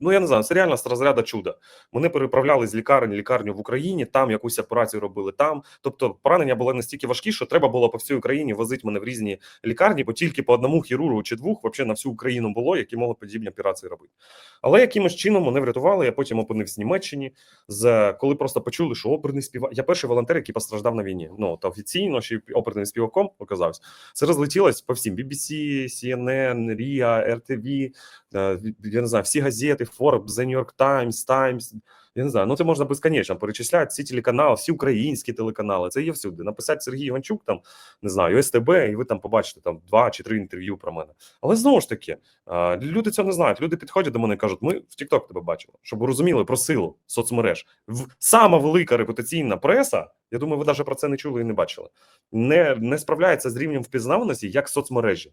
Ну я не знаю, це реально з розряду чуда. Мене переправляли з лікарень лікарню в Україні, там якусь операцію робили там. Тобто поранення було настільки важкі, що треба було по всій Україні возити мене в різні лікарні, бо тільки по одному хірургу чи двох взагалі на всю Україну було, які могли подібні операції робити. Але якимось чином мене врятували. Я потім опинився в Німеччині. З коли просто почули, що оперний співак. Я перший волонтер, який постраждав на війні. Ну та офіційно ще оперним співаком оказався. Це розлетілось по всім BBC, CNN, RIA, RTV, е, я не знаю, всі газети, Forbes, The New York Times, Times. Я не знаю, ну це можна безконечно перечисляти всі телеканали, всі українські телеканали. Це є всюди. Написати Сергій Іванчук, там не знаю, СТБ, і ви там побачите там два чи три інтерв'ю про мене. Але знову ж таки, люди цього не знають. Люди підходять до мене і кажуть: ми в TikTok тебе бачили, щоб розуміли про силу соцмереж. Сама велика репутаційна преса. Я думаю, ви навіть про це не чули і не бачили. Не, не справляється з рівнем впізнаваності як соцмережі.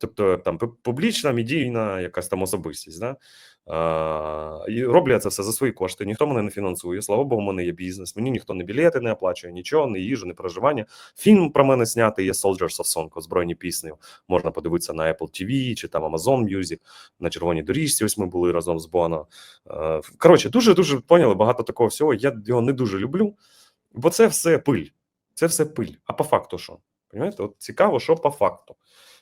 Тобто там публічна, медійна якась там особистість. Да? І роблю я це все за свої кошти. Ніхто мене не фінансує. Слава Богу, в мене є бізнес. Мені ніхто не білети не оплачує, нічого, не їжу, не проживання. Фільм про мене знятий є Soldiers of Song, озброєні пісні. Можна подивитися на Apple TV чи там Amazon Music, на червоній доріжці. Ось ми були разом з Боно. Коротше, дуже дуже поняли багато такого всього. Я його не дуже люблю, бо це все пиль. Це все пиль. А по факту що? Понимаєте? От цікаво, що по факту.